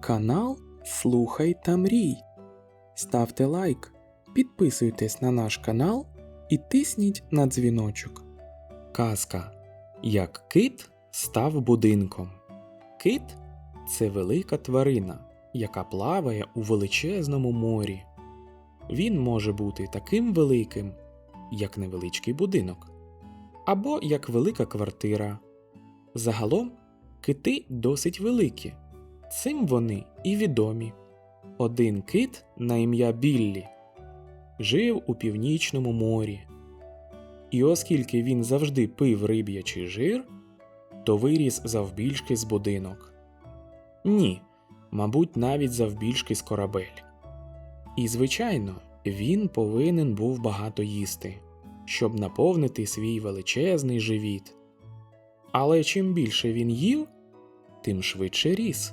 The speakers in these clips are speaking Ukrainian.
Канал Слухай та мрій. Ставте лайк, підписуйтесь на наш канал і тисніть на дзвіночок. Казка Як кит став будинком. Кит це велика тварина, яка плаває у величезному морі. Він може бути таким великим, як невеличкий будинок, або як велика квартира. Загалом кити досить великі. Цим вони і відомі. Один кит на ім'я Біллі жив у північному морі. І оскільки він завжди пив риб'ячий жир, то виріс завбільшки з будинок. Ні, мабуть, навіть завбільшки з корабель. І, звичайно, він повинен був багато їсти, щоб наповнити свій величезний живіт. Але чим більше він їв, тим швидше ріс.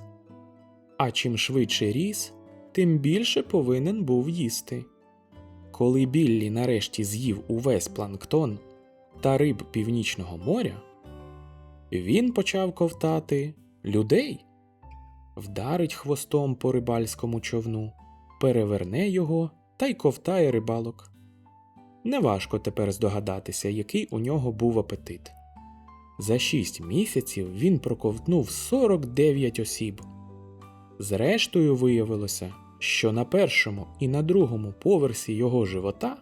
А чим швидше ріс, тим більше повинен був їсти. Коли Біллі нарешті з'їв увесь планктон та риб Північного моря, він почав ковтати людей, вдарить хвостом по рибальському човну, переверне його та й ковтає рибалок. Неважко тепер здогадатися, який у нього був апетит. За шість місяців він проковтнув 49 осіб. Зрештою, виявилося, що на першому і на другому поверсі його живота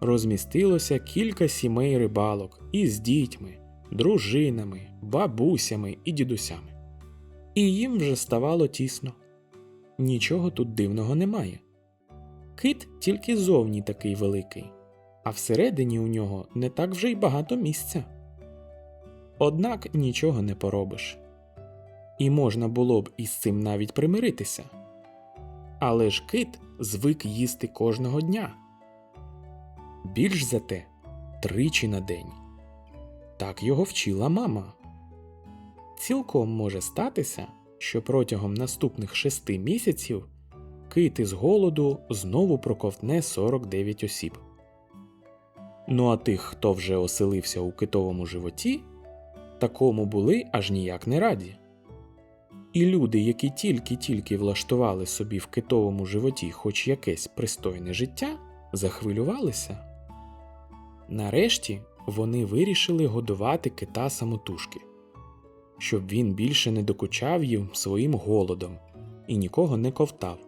розмістилося кілька сімей рибалок із дітьми, дружинами, бабусями і дідусями. І їм вже ставало тісно. Нічого тут дивного немає. Кит тільки зовні такий великий, а всередині у нього не так вже й багато місця. Однак нічого не поробиш. І можна було б із цим навіть примиритися. Але ж кит звик їсти кожного дня. Більш за те, тричі на день. Так його вчила мама. Цілком може статися, що протягом наступних шести місяців кит із голоду знову проковтне 49 осіб. Ну а тих, хто вже оселився у китовому животі, такому були аж ніяк не раді. І люди, які тільки-тільки влаштували собі в китовому животі хоч якесь пристойне життя, захвилювалися. Нарешті вони вирішили годувати кита самотужки, щоб він більше не докучав їм своїм голодом і нікого не ковтав.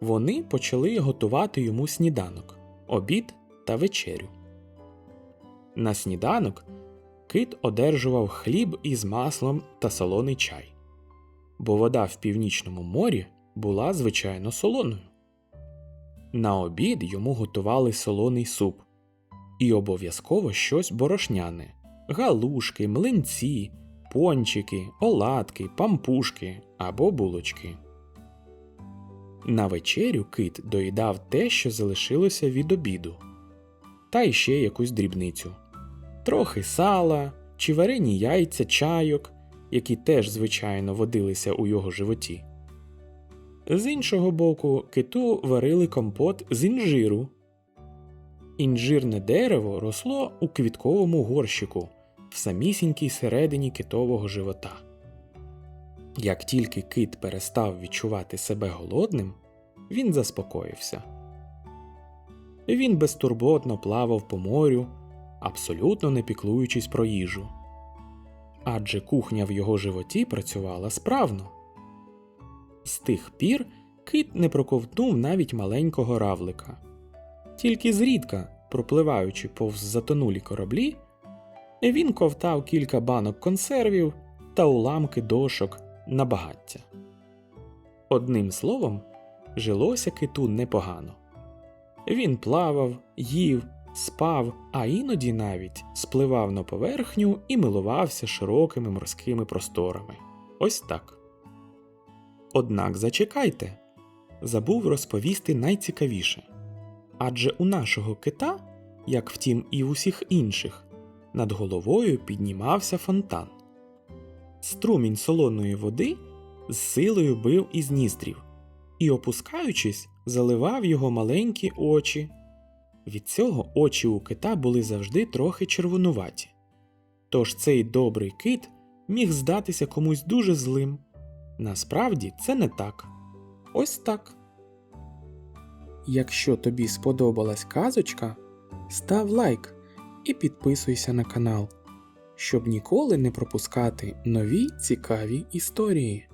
Вони почали готувати йому сніданок, обід та вечерю. На сніданок кит одержував хліб із маслом та солоний чай, бо вода в північному морі була звичайно солоною. На обід йому готували солоний суп. І обов'язково щось борошняне. Галушки, млинці, пончики, оладки, пампушки або булочки. На вечерю кит доїдав те, що залишилося від обіду, та ще якусь дрібницю трохи сала чи варені яйця, чайок, які теж, звичайно, водилися у його животі. З іншого боку, киту варили компот з інжиру. Інжирне дерево росло у квітковому горщику в самісінькій середині китового живота. Як тільки кит перестав відчувати себе голодним, він заспокоївся. Він безтурботно плавав по морю, абсолютно не піклуючись про їжу. Адже кухня в його животі працювала справно. З тих пір кит не проковтнув навіть маленького равлика. Тільки зрідка, пропливаючи повз затонулі кораблі, він ковтав кілька банок консервів та уламки дошок на багаття. Одним словом, жилося киту непогано. Він плавав, їв, спав, а іноді навіть спливав на поверхню і милувався широкими морськими просторами. Ось так. Однак зачекайте, забув розповісти найцікавіше. Адже у нашого кита, як втім і в усіх інших, над головою піднімався фонтан. Струмінь солоної води з силою бив із ніздрів і, опускаючись, заливав його маленькі очі. Від цього очі у кита були завжди трохи червонуваті. Тож цей добрий кит міг здатися комусь дуже злим, Насправді це не так. Ось так. Якщо тобі сподобалась казочка, став лайк і підписуйся на канал, щоб ніколи не пропускати нові цікаві історії.